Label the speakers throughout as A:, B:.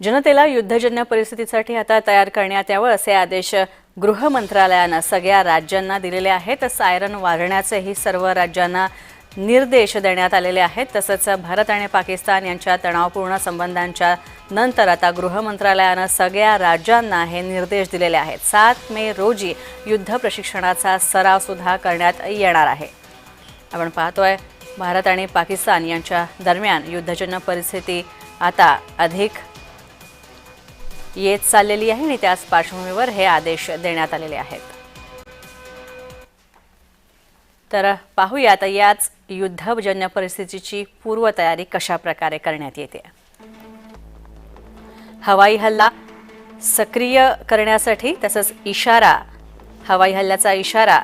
A: जनतेला युद्धजन्य परिस्थितीसाठी आता तयार करण्यात यावं असे आदेश गृह मंत्रालयानं सगळ्या राज्यांना दिलेले आहेत. सायरन वाजण्याचेही सर्व राज्यांना निर्देश देण्यात आलेले आहेत. तसंच भारत आणि पाकिस्तान यांच्या तणावपूर्ण संबंधांच्या नंतर आता गृह मंत्रालयानं सगळ्या राज्यांना हे निर्देश दिलेले आहेत. सात मे रोजी युद्ध प्रशिक्षणाचा सराव सुद्धा करण्यात येणार आहे. आपण पाहतोय भारत आणि पाकिस्तान यांच्या दरम्यान युद्धजन्य परिस्थिती आता अधिक येत चाललेली आहे आणि त्याच पार्श्वभूमीवर हे आदेश देण्यात आलेले आहेत. तर पाहूया आता याच युद्धजन्य परिस्थितीची पूर्वतयारी कशा प्रकारे करण्यात येते? हवाई हल्ला सक्रिय करण्यासाठी तसंच इशारा हवाई हल्ल्याचा इशारा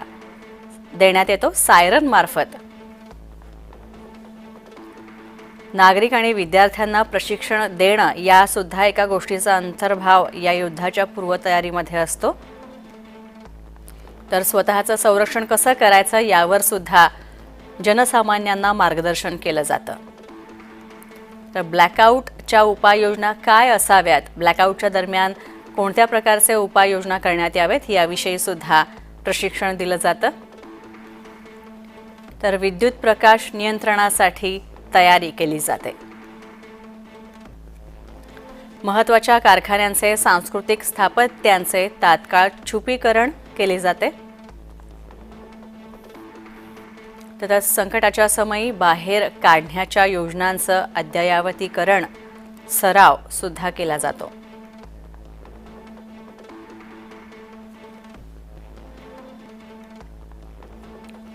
A: देण्यात येतो सायरन मार्फत. नागरिक आणि विद्यार्थ्यांना प्रशिक्षण देणं यासुद्धा एका गोष्टीचा अंतर्भाव या युद्धाच्या पूर्वतयारीमध्ये असतो. तर स्वतःचं संरक्षण कसं करायचं यावर सुद्धा जनसामान्यांना मार्गदर्शन केलं जातं. तर ब्लॅकआउटच्या उपाययोजना काय असाव्यात? ब्लॅकआउटच्या दरम्यान कोणत्या प्रकारचे उपाययोजना करण्यात याव्यात याविषयी सुद्धा प्रशिक्षण दिलं जातं. तर विद्युत प्रकाश नियंत्रणासाठी तयारी केली जाते. महत्त्वाच्या कारखान्यांचे सांस्कृतिक स्थापत्यांचे तात्काळ छुपीकरण केले जाते. तसंच संकटाच्या समयी बाहेर काढण्याच्या योजनांचं अद्ययावतीकरण सराव सुद्धा केला जातो.